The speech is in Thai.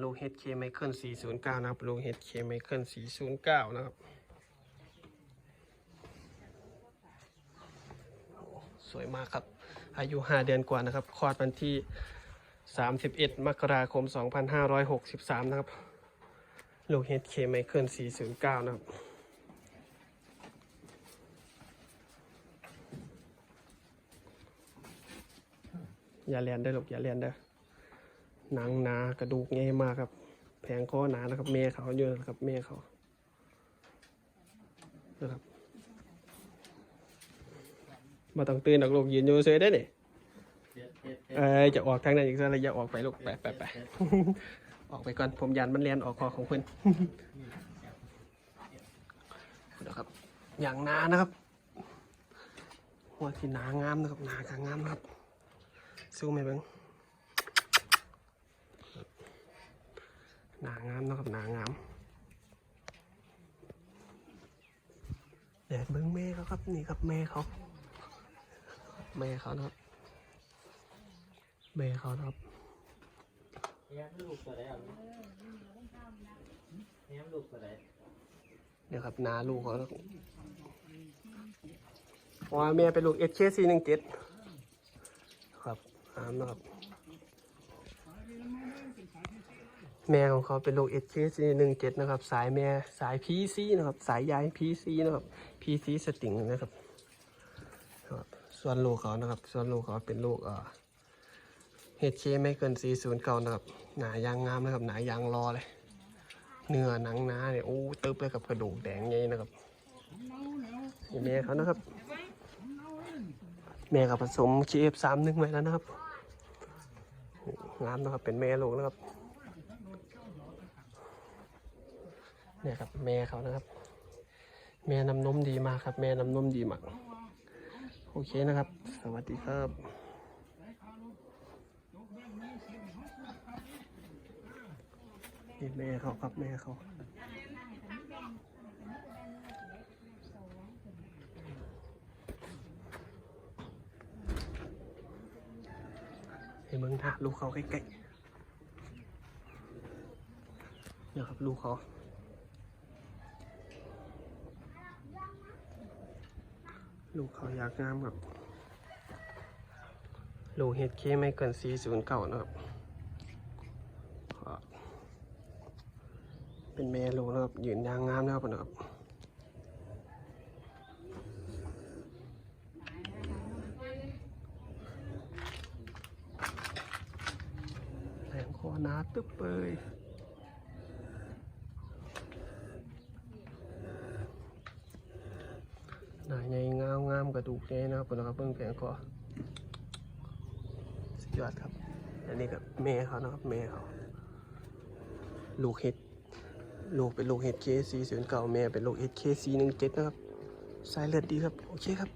ลูก HK Michael 409 นะครับ ลูก HK Michael 409 นะครับ สวยมากครับ อายุ 5 เดือนกว่านะครับ คลอดวันที่ 31 มกราคม 2563 นะครับ ลูก HK Michael 409 นะครับอย่าเลียนได้อลูกอย่าเลียนเด้ หนังหนากระดูกใหญ่มากครับ แผงคอหนานะครับเมเขาอยู่นะครับเมเขานะครับมาต้องตื่นดอกลูกยืนอยู่เฉยได้เนี่ยเอ้ยจะออกทางนั้นอีกสักระยะออกไปลูกไปไปไปออกไปก่อนผมยันมันเลียนออกคอของเพื่อนนะครับ อย่างหนานะครับหัวที่หนางามนะครับหนากางามนะครับสู้ไหมเบิ้ง หนางามเนาะครับหนางามแดดเบิ้งแม่เขาครับนี่ครับแม่เขาแม่เขานะครับแม่เขานะครับแง้มลูกตัวไหนอะแง้มลูกตัวไหนเดี๋ยวครับนาลูกเขานะครับว่าแม่เป็นลูกเอชเคซีหนึ่งเจ็ดครับอามนะครับ แม่ของเขาเป็นลูก HKC 17 นะครับ สายแม่สาย PC นะครับ สายใย PC นะครับ PC สติงนะครับ ส่วนลูกเขานะครับ ส่วนลูกเขาเป็นลูกเอ่อ HK ไม่เกิน 40เก่านะครับ หนายางงามนะครับ หนายางรอเลย เนื้อหนังหนาเนี่ยโอ้ตึบเลยกับกระดูกแดงใหญ่นะครับนี่แม่เขานะครับ แม่กับผสม KF31 ไว้แล้วนะครับ งามนะครับ เป็นแม่ลูกนะครับ เนี่ยครับแม่เขานะครับ แม่น้ำนมดีมากครับ แม่น้ำนมดีมาก โอเคนะครับ สวัสดีครับนี่แม่เขาครับแม่เขา ให้เมืองท่าลูกเขาใกล้ๆเนี่ยครับลูกเขาลูกเขาอยากงามครับลูกเฮดเคไม่เกินสี่ศูนย์เก่านะครับครับ เป็นแม่ลูกนะครับยืนยางงามนะครับนะครับ แหนาตึ๊บเลยหน้าใหญ่งามงามกระดูกใหญ่นะครับผมนะครับเพิ่งแผงคอสุดยอดครับ อันนี้กับแม่เขานะครับแม่เขาลูกเห็ดลูกเป็นลูกเห็ดเคซีศูนย์เก่าแม่เป็นลูกเห็ดเคซีหนึ่งเจ็ดนะครับสายเลือดดีครับ โอเคครับ